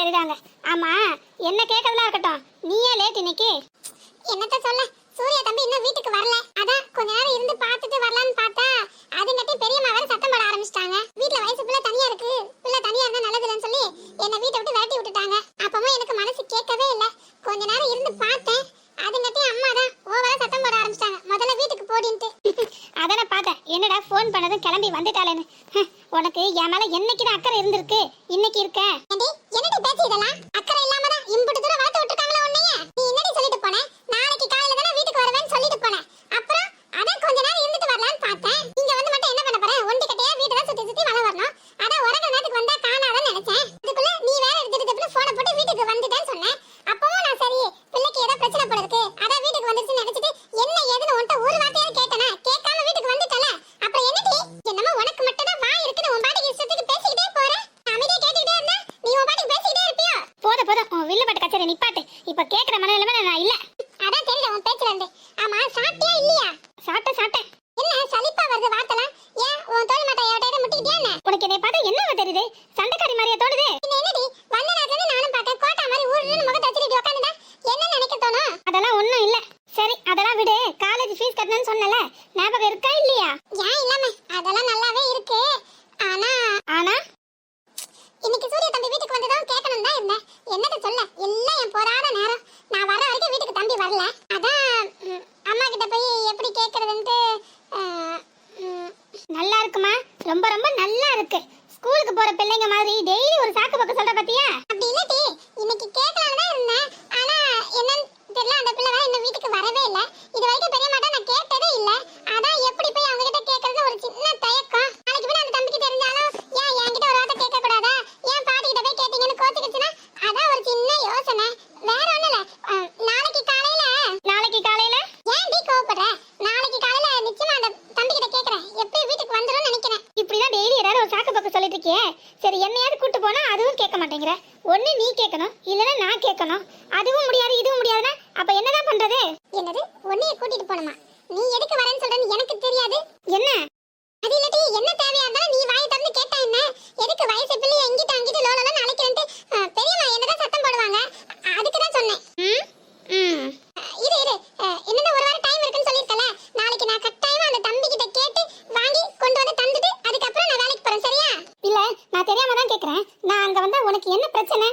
தெரியுறாங்க ஆமா என்ன கேட்கறதா இருக்கட்டும். நீயே லேட் இன்னைக்கு. என்னத்த சொல்ல? சூரிய தம்பி இன்னும் வீட்டுக்கு வரல. அதான் கொஞ்ச நேரம் இருந்து பார்த்துட்டு வரலான்னு பார்த்தா அதுங்கட்டி பெரியம்மா வேற சத்தம் போட ஆரம்பிச்சிட்டாங்க. வீட்ல வயசு பிள்ளை தனியா இருக்கு. பிள்ளை தனியா இருந்தா நல்லதில்லைன்னு சொல்லி என்னை வீட்டை விட்டு விரட்டி விட்டுட்டாங்க. அப்பவும் எனக்கு மனசு கேட்கவே இல்லை. கொஞ்ச நேரம் இருந்து பார்த்தேன். அதுங்கட்டி அம்மா தான் ஓவரா சத்தம் போட ஆரம்பிச்சிட்டாங்க. முதல்ல வீட்டுக்கு போடின்ட்டு. அதனை பார்த்தேன். என்னடா ஃபோன் பண்ணதும் கிளம்பி வந்துட்டாளேன்னு. உனக்கு என் மேல என்னைக்கு தான் அக்கறை இருந்திருக்கு? இன்னைக்கு இருக்க. என்னடி பேச்சு இதெல்லாம்? இருக்கியே சரி என்னையாவது கூட்டு போனா அதுவும் கேட்க மாட்டேங்கிற. ஒன்னு நீ கேட்கணும் இல்லைன்னா நான் கேட்கணும். அதுவும் முடியாது இதுவும் முடியாதுன்னா அப்ப என்னதான் பண்றது? என்னது? ஒன்னைய கூட்டிட்டு போனோமா நீ எதுக்கு வரேன்னு சொல்றேன்னு எனக்கு தெரியாது. என்ன? அது இல்லாட்டி என்ன தேவையா இருந்தாலும் நீ வாய் திறந்து கேட்டா என்ன? எதுக்கு வயசு பிள்ளைய எங்கிட்ட அங்கிட்டு லோலலாம் அழைக்கிறேன்ட்டு பெரியம்மா என்னதான் சத்தம் போடுவாங்க? அதுக்கு தான் சொன்னேன். இரு இரு. என்னதான் ஒரு வாரம் டைம் இருக்குன்னு சொல்லியிருக்கல? நாளைக்கு நான் கட் உனக்கு என்ன பிரச்சனை?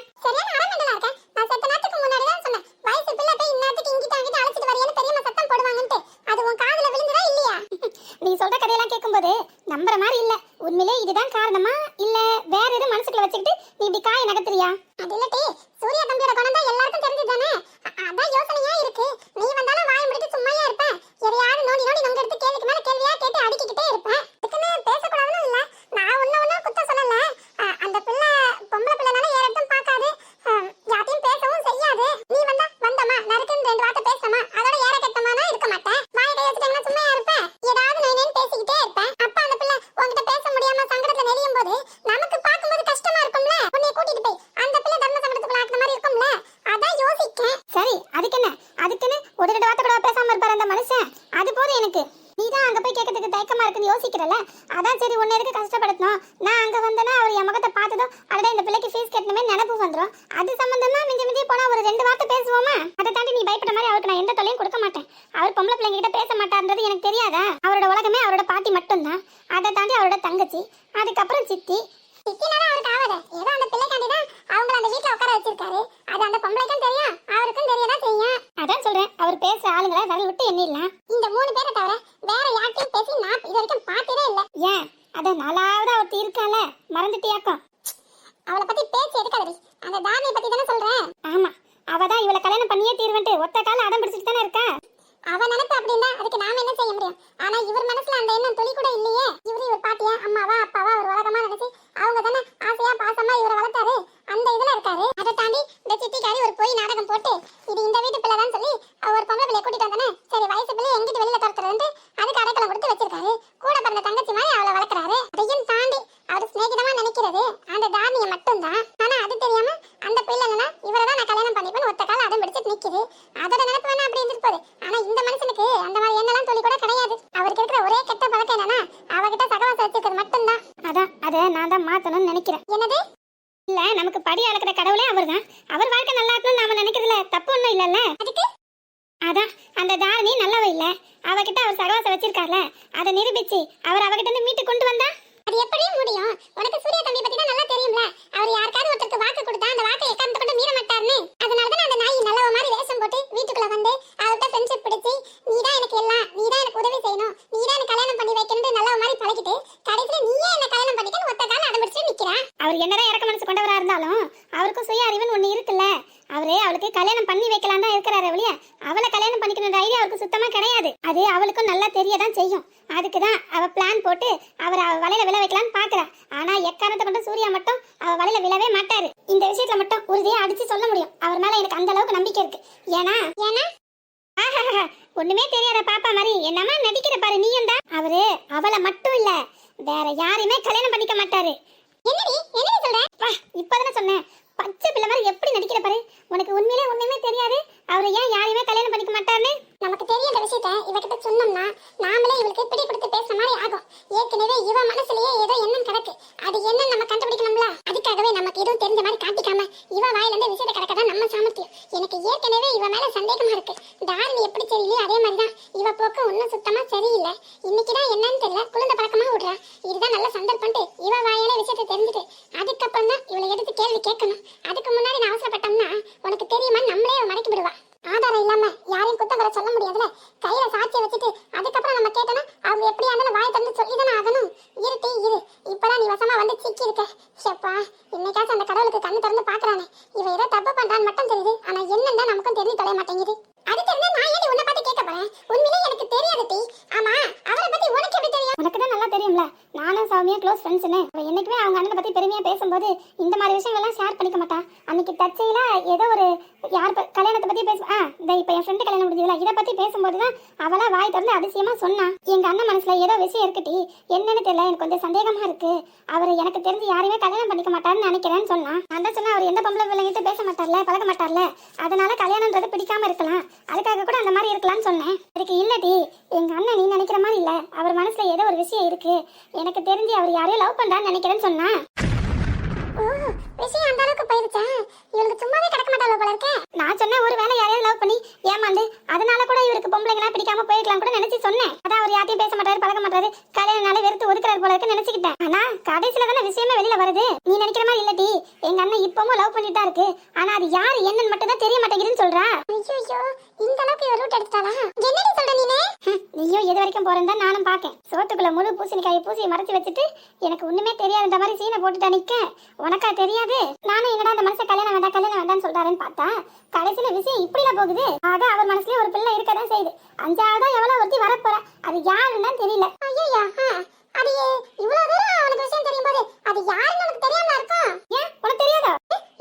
இல்லையே. இவரு ஒரு பாட்டியா? அம்மாவா அப்பாவா? ஒரு உலகமா நினைச்சு அவங்க தானே ஆசையா பாசமா இவரை வளர்த்தாரு அந்த இதுல இருக்காரு அதை தாண்டி இந்த சித்திக்காரி ஒரு போய் நாடகம் போட்டு இது இந்த வீட்டு பிள்ளை தான் சொல்லி அவ ஒரு பொம்பளை பிள்ளைய கூட்டிட்டு வந்தானே சரி வயசு பிள்ளை எங்கிட்டு வெளியில துரத்துறது அதுக்கு அடைக்கலம் கொடுத்து வச்சிருக்காரு கூட பிறந்த தங்கச்சி மாதிரி அவளை வளர்க்குறாரு அதையும் தாண்டி அவர் சிநேகிதமா நினைக்கிறது அந்த தானிய மட்டும்தான் ஆனா அது தெரியாம அந்த பிள்ளை என்னன்னா இவரை தான் நான் கல்யாணம் பண்ணிப்பேன்னு ஒத்த கால அடம் பிடிச்சிட்டு நிக்குது அதோட நினைப்பு வேணா அப்படி இருந்திருப்பாரு ஆனா இந்த மனுஷனுக்கு அந்த மாதிரி எண்ணெல்லாம் துளி கூட கிடையாது அவருக்கு இருக்கிற ஒரே கெட்ட பழக்கம் என்னன்னா அவகிட்ட சகவாசம் வச்சிருக்கிறது மட்டும்தான் அதான் அதை நான் தான் மாத்தணும்னு நினைக்கிறேன் என்னது இல்ல நமக்கு படி அளக்கிற கடவுளே அவர்தான் அவர் வாழ்க்கை நல்லா இருக்கணும்னு நாம நினைக்கிறதுல தப்பு ஒண்ணும் இல்லல்ல அதுக்கு அதான் அந்த தாரணி நல்லவ இல்ல அவகிட்ட அவர் சகவாசம் வச்சிருக்கார்ல அதை நிரூபிச்சு அவர் அவகிட்ட இருந்து மீட்டு கொண்டு வந்தா அது எப்படி முடியும் உனக்கு சூர்யா தம்பி பத்தி தான் நல்லா தெரியும்ல அவர் யாருக்காவது ஒருத்தருக்கு வாக்கு கொடுத்தா அந்த வாக்கை எக்காரணத்தை கொண்டு மீற மாட்டாருன்னு அதனால தான் அந்த நாய் நல்லவ மாதிரி வேஷம் போட்டு வீட்டுக்குள்ள வந்து அவர்கிட்ட ஃப்ரெண்ட்ஷிப் பிடிச்சி நீ தான் எனக்கு எல்லாம் நீ தான் எனக்கு உதவி செய்யணும் நீ தான் எனக்கு கல்யாணம் பண்ணி வைக்கணும்னு நல்லவ மாதிரி பழகிட்டு கடைசியில நீயே என்ன கல்யாணம் பண்ணிக்கன்னு ஒத்த கால அடம்பிடிச்சு நிக்கிறான் அவர் என்னதான் இறக்க மனசு கொண்டவரா இருந்தாலும் அவருக்கும் சுய அறிவுன்னு ஒண்ணு இருக்குல்ல அவரு அவளுக்கு கல்யாணம் பண்ணி வைக்கலாம் தான் இருக்கிறாரு ஒழிய அவளை கல்யாணம் பண்ணிக்கணுன்ற ஐடியா அவருக்கு சுத்தமா கிடையாது அது அவளுக்கும் நல்லா தெரியதான் செய்யும் அதுக்கு தான் அவ பிளான் போட்டு அவர் அவ வலையில விழ வைக்கலாம்னு பாக்குறா ஆனா எக்காரணத்தை கொண்டு சூர்யா மட்டும் அவ வலையில விழவே மாட்டாரு. இந்த விஷயத்துல மட்டும் உறுதியா அடிச்சு சொல்ல முடியும். அவர் மேல எனக்கு அந்த அளவுக்கு நம்பிக்கை இருக்கு. ஏன்னா ஏன்னா ஆஹாஹா, ஒண்ணுமே தெரியாத பாப்பா மாதிரி என்னமா நடிக்கிற பாரு நீயும் தான். அவரு அவளை மட்டும் இல்ல வேற யாரையுமே கல்யாணம் பண்ணிக்க மாட்டாரு. என்னடி என்னடி சொல்ற? வா இப்பதானே சொன்னேன். பச்சை பிள்ளை மாதிரி எப்படி நடிக்கிற பாரு? உனக்கு உண்மையிலே ஒண்ணுமே தெரியாது. அவரை ஏன் யாரையுமே கல்யாணம் பண்ணிக்க மாட்டாருன்னு? நமக்கு தெரியாத இந்த விஷயத்த. இவகிட்ட சொன்னோம்னா நாமளே இவளுக்கு பிடி கொடுத்து பேசுற மாதிரி ஆகும். ஏற்கனவே இவ மனசுலயே ஏதோ எண்ணம் கிடக்கு அது என்ன நம்ம கண்டுபிடிக்கணும்ல அதுக்காகவே நமக்கு எதுவும் தெரிஞ்ச மாதிரி காட்டிக்காம இவ வாயில இருந்து விஷயத்தை கிடக்கதான் நம்ம சாமர்த்தியம் எனக்கு ஏற்கனவே இவ மேல சந்தேகமா இருக்கு தாரணி எப்படி சரியில்லையோ அதே மாதிரிதான் இவ போக்கு ஒன்னும் சுத்தமா சரியில்லை இன்னைக்குதான் என்னன்னு தெரியல குழந்தை பழக்கமா விடுறா இதுதான் நல்ல சந்தர்ப்பம்ட்டு இவ வாயால விஷயத்தை தெரிஞ்சுட்டு அதுக்கப்புறம் தான் இவளை எடுத்து கேள்வி கேட்கணும் அதுக்கு முன்னாடி நான் அவசரப்பட்டோம்னா உனக்கு தெரியுமா நம்மளே அவ மடக்கி விடுவா ஆதாரம் இல்லாம யாரையும் குத்தம் வர சொல்ல முடியாதுல கையில சாட்சியை வச்சுட்டு அதுக்கப்புறம் நம்ம கேட்டோம்னா அவங்க எப்படியா இருந்தாலும் வாய் திறந்து சொல்லி தானே ஆகணும் இருட்டி இரு இப்பதான் நீ வசமா வந்து சிக்கி இருக்க ஷப்பா இன்னைக்காச்சும் அந்த கடவுளுக்கு கண்ணு திறந்து பாக்குறானே இவ ஏதோ தப்பு பண்றான்னு மட்டும் தெரியுது ஆனா என்னன்னு தான் நமக்கும் தெரிஞ்சு தொலைய மாட்டேங்குது அது தெரிஞ்சா நான் ஏன் உன்னை பார்த்து கேட்க போறேன் உண்மையிலே எனக்கு தெரியாது டி ஆமா அவரை பத்தி உனக்கு எப்படி தெரியும் உனக்கு தான் நல்லா தெரியும்ல நானும் சௌமியா க்ளோஸ் ஃப்ரெண்ட்ஸ்னு அவ என்னைக்குமே அவங்க அண்ணனை பத்தி பெருமையா பேசும்போது இந்த மாதிரி விஷயங்கள்லாம் ஷேர் பண்ணிக்க மாட்டா அன்னைக்கு தற்செயலா ஏதோ ஒரு யார் அதை கல்யாணத்தை பத்தி பேச ஆ இந்த இப்ப என் ஃப்ரெண்டு கல்யாணம் முடிஞ்சதுல இதை பத்தி பேசும்போது தான் அவளா வாய் திறந்து அதிசயமா சொன்னான் எங்க அண்ணன் மனசுல ஏதோ விஷயம் இருக்குட்டி என்னன்னு தெரியல எனக்கு கொஞ்சம் சந்தேகமா இருக்கு. அவர் எனக்கு தெரிஞ்சு யாரையுமே கல்யாணம் பண்ணிக்க மாட்டார்னு நினைக்கிறேன்னு சொன்னான் நான் தான் சொன்னேன் அவர் எந்த பொம்பளை பிள்ளைங்கிட்ட பேச மாட்டார்ல பழக மாட்டார்ல. அதனால கல்யாணம்ன்றது பிடிக்காம இருக்கலாம். அதுக்காக கூட அந்த மாதிரி இருக்கலாம்னு சொன்னேன். அதுக்கு இல்லடி எங்க அண்ணன் நீ நினைக்கிற மாதிரி இல்ல. அவர் மனசுல ஏதோ ஒரு விஷயம் இருக்கு. எனக்கு தெரிஞ்சு அவர் யாரையும் லவ் பண்றான்னு நினைக்கிறேன்னு சொன்னா. ஓ விஷயம் அந்த அளவுக்கு போயிருச்சா? இவளுக்கு சும்மாவே கிடக்க மாட்டாளோ போல இருக்கே நான் சொன்ன ஒரு வேலை யாரையாவது லவ் பண்ணி ஏமாந்து அதனால கூட இவருக்கு பொம்பளைங்களா பிடிக்காம போயிருக்கலாம் கூட நினைச்சு சொன்னேன். அவர் யார்ட்டையும் பேச மாட்டாரு பழக மாட்டாரு. கல்யாணனால வெறுத்து ஒதுக்குறாரு போல இருக்கு நினைச்சுக்கிட்டேன். ஆனா கடைசியில தானே விஷயமே வெளியில வருது. நீ நினைக்கிற மாதிரி இல்லடி எங்க அண்ணன் இப்பவும் லவ் பண்ணிட்டு இருக்கு. ஆனா அது யாரு என்னன்னு மட்டும் தான் தெரிய மாட்டேங்குதுன்னு சொல்றா. ஐயோ இந்த அளவுக்கு இவ ரூட் எடுத்தாளா என்னடி சொல்ற நீனே? நீயும் எது வரைக்கும் போறேன்னு தான் நானும் பாக்கேன் சோத்துக்குள்ள முழு பூசணிக்காயை பூசி மறைச்சு வச்சுட்டு எனக்கு ஒண்ணுமே தெரியாதுன்ற மாதிரி சீனை போட்டுட்டா நிக்க உனக்கா தெரியாது? நானும் என்னடா அந்த மனுஷன் கல்யாணம் வேண்டாம் கல்யாணம் வேண்டாம்னு சொல்றாருன்னு பார்த்தா கடைசியில விஷயம் இப்படிலாம் போகுது. ஆக அவர் மனசுலயே ஒரு பிள்ளை இருக்கதான் செய்யுது. அஞ்சாவதா எவ்வளவு ஒருத்தி வரப்போற. அது அது யாருன்னு தெரியல. ஐயா அது இவ்வளவு தூரம் அவனுக்கு விஷயம் தெரியும் போது அது யாருன்னு உனக்கு தெரியாம இருக்கும்? ஏன் உனக்கு தெரியாதா?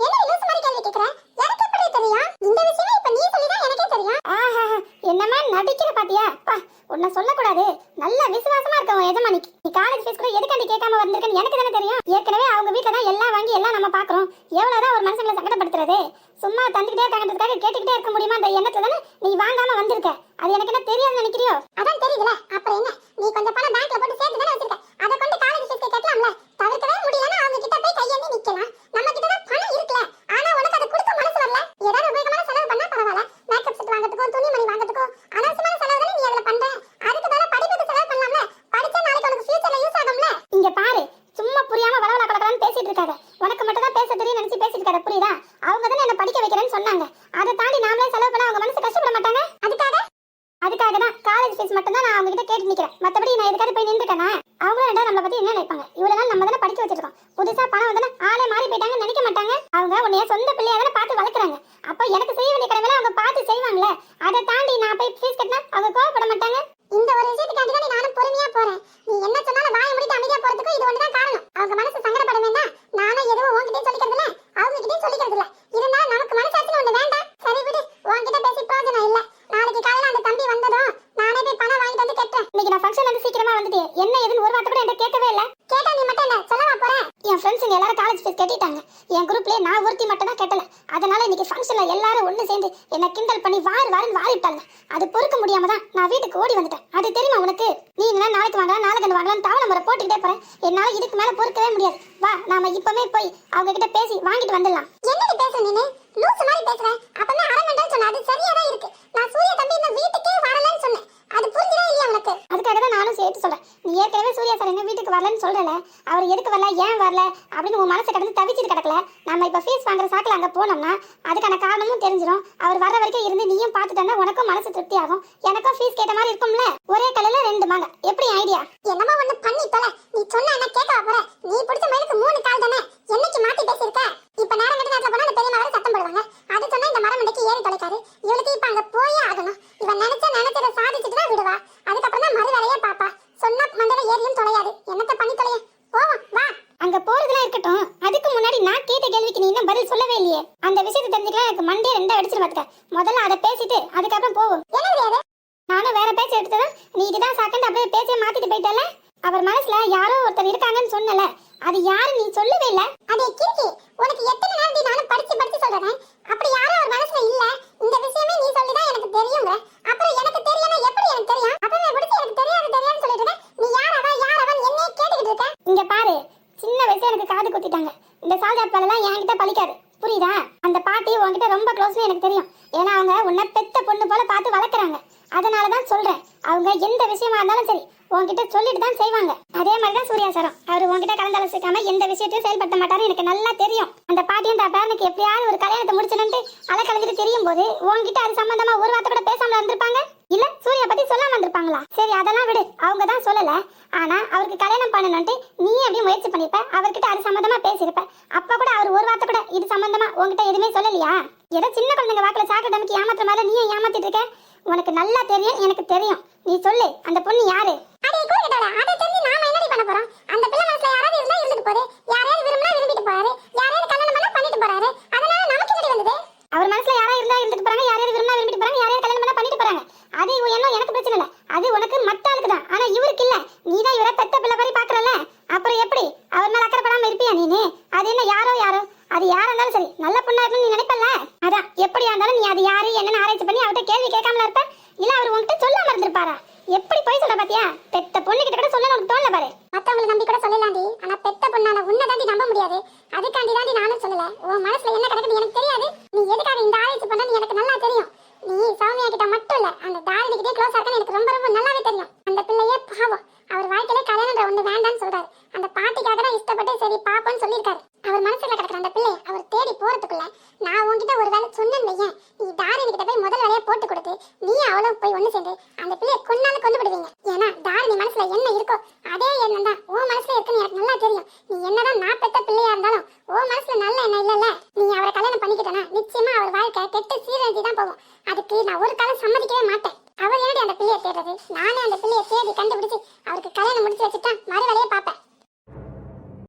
என்ன லூசு மாதிரி கேள்வி கேக்குற? எனக்கு தெரியும்? இந்த விஷயமே இப்ப நீ சொல்லிதான் எனக்கே தெரியும். ஆஹா என்னமா நடிக்கிற பாத்தியா? பா உன்னை சொல்லக்கூடாது. நல்ல விசுவாசமா இருக்க உன் எஜமானிக்கு. நீ காலேஜ் ஃபீஸ் கூட எதுக்காண்டி கேட்காம வந்திருக்கன்னு எனக்கு தானே தெரியும். ஏற்கனவே அவங்க வீட்டுல தான் எல்லாம் வாங்கி எல்லாம் நம்ம பாக்குறோம். எவ்வளவுதான் ஒரு மனுஷங்களை சங்கடப்படுத்துறது. சும்மா தந்துகிட்டே இருக்காங்கன்றதுக்காக கேட்டுக்கிட்டே இருக்க முடியுமா அந்த எண்ணத்துல தானே நீ வாங்காம வந்திருக்க? அது எனக்கு என்ன தெரியாதுன்னு நினைக்கிறியோ? அதான் தெரியுதுல அப்புறம் என்ன? நீ கொஞ்சம் பணம் பேங்க்ல போட்டு சேர்த்து தானே வச்சிருக்க? அதை கொண்டு காலேஜ் ஃபீஸ் கேட்கலாம்ல. தவிர்க்கவே முடியலன்னா அவங்க கிட்ட போய் கையேந்தி நிக்கலாம். நம்ம கிட்ட தான் பணம் இருக்குல்ல. ஆனா உனக்கு அதை கொடுக்க மனசு வரல. ஏதாவது உபயோகமான செலவு பண்ணா பரவாயில்ல. அவங்க உன்னைய சொந்த பிள்ளையா தானே பார்த்து வளர்க்குறாங்க. அப்போ எனக்கு செய்ய வேண்டிய கடமையில அவங்க பார்த்து செய்வாங்கல்ல அதை தாண்டி நான் போய் ஃபீஸ் கட்டினா அவங்க கோவப்பட மாட்டாங்க. இந்த ஒரு விஷயத்துக்காண்டி தான் நானும் பொறுமையா போறேன். நீ என்ன சொன்னாலும் வாய் ஃப்ரெண்ட்ஸுங்க எல்லாரும் காலேஜ் ஃபீஸ் கட்டிட்டாங்க. என் குரூப்லயே நான் ஒருத்தி மட்டும் தான் கட்டல. அதனால இன்னைக்கு ஃபங்க்ஷன்ல எல்லாரும் ஒண்ணு சேர்ந்து என்ன கிண்டல் பண்ணி வாரி வாரின்னு வாரி விட்டாங்க. அது பொறுக்க முடியாம தான் நான் வீட்டுக்கு ஓடி வந்துட்டேன். அது தெரியுமா உனக்கு? நீ என்ன நாளைக்கு வாங்கலாம் நாளைக்கு வாங்கலாம் தவணை முறை போட்டுக்கிட்டே போறேன். என்னால இதுக்கு மேல பொறுக்கவே முடியாது. வா நாம இப்பவே போய் அவங்க கிட்ட பேசி வாங்கிட்டு வந்துடலாம். என்னடி பேசுற நீனு? லூசு மாதிரி பேசுற. அப்பவே அரை மணி நேரம் சொன்ன. அது சரியா தான் இருக்கு. நான் சூர்யா தம்பி இன்னும் வீட்டுக்கே வரலன்னு சொன்னேன். அது புரிஞ்சுதா இல்லையா உனக்கு? அதுக்காக தான் நானும் சேர்த்து சொல்றேன். நீ ஏற்கனவே சூர்யா சார் எங்க வீட்டுக்கு வரலன்னு சொல்றல அவர் எதுக்கு வரல? ஏன் வரல? அப்படின்னு உன் மனசு கடந்து தவிச்சிட்டு கிடக்கல. நம்ம இப்ப ஃபீஸ் வாங்குற சாக்கில் அங்க போனோம்னா அதுக்கான காரணமும் தெரிஞ்சிடும் அவர் வர வரைக்கும் இருந்து நீயும் பார்த்துட்டா உனக்கும் மனசு திருப்தி ஆகும். எனக்கும் ஃபீஸ் கேட்ட மாதிரி இருக்கும்ல? ஒரே கலையில ரெண்டு மாங்க. எப்படி ஐடியா என்னமோ ஒண்ணு பண்ணி தொலை. நீ சொன்ன என்ன கேட்க போற. நீ பிடிச்ச மயிலுக்கு மூணு கால் தானே? என்னைக்கு மாத்தி பேசியிருக்க? இப்ப நேரம் கட்டி நேரத்துல போனா அந்த பெரியம்மா சத்தம் போடுவாங்க. அது சொன்னா இந்த மரம் மண்டைக்கு ஏறி தொலைக்காது. இவளுக்கு இப்ப அங்க போயே ஆகணும். இவன் நினைச்ச நினைச்சதை சாதிச்சுட்டு தான் விடுவா அதுக்கப்புறம் தான் மறு வேலையே பாப்பா சொன்னா மண்டையில ஏறியும் தொலையாது என்னத்த பண்ணி தொலைய போவோம் வா அங்க போறதுலாம் இருக்கட்டும் அதுக்கு முன்னாடி நான் கேட்ட கேள்விக்கு நீ இன்னும் பதில் சொல்லவே இல்லையே அந்த விஷயத்தை தெரிஞ்சுக்கலாம் எனக்கு மண்டே ரெண்டா அடிச்சிட்டு பாத்துக்க முதல்ல அதை பேசிட்டு அதுக்கப்புறம் போவோம் என்னது அது நானும் வேற பேச்ச எடுத்ததும் நீ இதுதான் சாக்கண்டு அப்படியே பேச்சை மாத்திட்டு போயிட்டல அவர் மனசுல யாரோ ஒருத்தர் இருக்காங்கன்னு சொன்னல அது யாரு நீ சொல்லவே இல்ல அடே கிறுக்கி உனக்கு எத்தனை நாள் நானும் படிச்சு படிச்சு சொல்றேன் அப்படி யாரும் அவர் மனசுல இல்ல இந்த விஷயமே நீ சொல்லிதான் எனக்கு தெரியுங்க அப்புறம் எனக்கு தெரியலனா எப்படி எனக்கு தெரியும் அப்பவே பிடிச்சி எனக்கு தெரியாது தெரியாதுன்னு சொல்லிட்டு இருக்க. நீ யார் அவன் யார் அவன் என்னையே கேட்டுக்கிட்டு இருக்க இங்க பாரு சின்ன வயசுல எனக்கு காது குத்திட்டாங்க இந்த சால்ஜாப்பாலெல்லாம் என்கிட்ட பலிக்காது புரியுதா அந்த பாட்டி உன்கிட்ட ரொம்ப க்ளோஸ்னு எனக்கு தெரியும் ஏன்னா அவங்க உன்னை பெத்த பொண்ணு போல பார்த்து வளர்க்குறாங்க அதனால தான் சொல்றேன் அவங்க எந்த விஷயமா இருந்தாலும் சரி உன்கிட்ட சொல்லிட்டு தான் செய்வாங்க அதே மாதிரி தான் சூர்யா சாரம் அவர் யோசிக்காம எந்த விஷயத்தையும் செயல்படுத்த மாட்டாரு. எனக்கு நல்லா தெரியும். அந்த பாட்டியும் தான் பேரனுக்கு எப்படியாவது ஒரு கல்யாணத்தை முடிச்சணுன்ட்டு அலக்கலைஞ்சிட்டு தெரியும் போது உன்கிட்ட அது சம்பந்தமா ஒரு வார்த்தை கூட பேசாமல இருந்திருப்பாங்க? இல்ல சூர்யா பத்தி சொல்லாம வந்திருப்பாங்களா சரி அதெல்லாம் விடு. அவங்க தான் சொல்லல. ஆனா அவருக்கு கல்யாணம் பண்ணணும்ட்டு நீ எப்படி முயற்சி பண்ணிருப்ப? அவர்கிட்ட அது சம்பந்தமா பேசியிருப்ப அப்ப கூட அவர் ஒரு வார்த்தை கூட இது சம்பந்தமா உன்கிட்ட எதுவுமே சொல்லலையா? ஏதோ சின்ன குழந்தைங்க வாக்குல சாக்கடை நமக்கு ஏமாத்துற மாதிரி நீ ஏமாத்திட்டு இருக்க? உனக்கு நல்லா தெரியும் எனக்கு தெரியும். நீ சொல்லு அந்த பொண்ணு யாரு அடே கூறுகிட்டோட அதை தெரிஞ்சு நாம என்னடி பண்ண போறோம் அந்த பிள்ளை மனசுல யாராவது இருந்தா இருந்துட்டு போகுது யாரையாவது விரும்பினா விரும்பிட்டு போறாரு யாரையாவது கல்யாணம் பண்ணா பண்ணிட்டு போறாரு அதனால நமக்கு என்னடி வந்தது அவர் மனசுல யாரா இருந்தா இருந்துட்டு போறாங்க யாரையாவது விரும்பினா விரும்பிட்டு போறாங்க யாரையாவது கல்யாணம் பண்ணா பண்ணிட்டு போறாங்க அது உன் எண்ணம் எனக்கு பிரச்சனை இல்ல அது உனக்கு மத்த ஆளுக்கு தான் ஆனா இவருக்கு இல்ல நீ தான் இவரை பெத்த பிள்ளை மாதிரி பாக்குறல அப்புறம் எப்படி அவர் மேல அக்கறைப்படாம இருப்பியா நீனு அது என்ன யாரோ யாரோ அது யாரா இருந்தாலும் சரி நல்ல பொண்ணா இருக்கணும்னு நீ நினைப்பல அதான் எப்படியா இருந்தாலும் நீ அது யாரு என்னன்னு ஆராய்ச்சி பண்ணி அவர்கிட்ட கேள்வி கேட்காமல இருப்ப? இல்ல அவர் உன்கிட்ட சொல்லாம இருந்திருப்பாரா? எப்படி போய் சொல்ற பாத்தியா? பெத்த பொண்ணு கிட்ட கூட சொல்லணும் உனக்கு தோணல பாரு. மத்தவங்களை நம்பி கூட சொல்லலாண்டி. ஆனா பெத்த பொண்ணால உன்னை தாண்டி நம்ப முடியாது. அதுக்காண்டி தாண்டி நானும் சொல்லல. உன் மனசுல என்ன கிடக்குது எனக்கு தெரியாது. நீ எதுக்காக இந்த ஆராய்ச்சி பண்ண எனக்கு நல்லா தெரியும். நீ சௌமியா கிட்ட மட்டும் இல்ல அந்த தாரிணி கிட்டே க்ளோஸ் இருக்கன்னு எனக்கு ரொம்ப ரொம்ப நல்லாவே தெரியும். அந்த பிள்ளையே பாவம். அவர் வாழ்க்கையில கல்யாணம் ஒண்ணு வேண்டாம்னு சொல்றாரு. அந்த பாட்டிக்காக தான் இஷ்டப்பட்டு சரி பாப்போன்னு சொல்லியிருக்காரு. அவர் மனசுல கிடக்குற அந்த பிள்ளை அவர் தேடி போறதுக்குள்ள நான் உன்கிட்ட ஒரு வேலை சொன்னேன்னு வையேன். நீ தாரிணி கிட்ட போய் முதல் வேலையை போட்டு கொடுத்து நீ அவளும் போய் ஒண்ணு சேர்ந்து அந்த பிள்ளைய கொன்னாலும்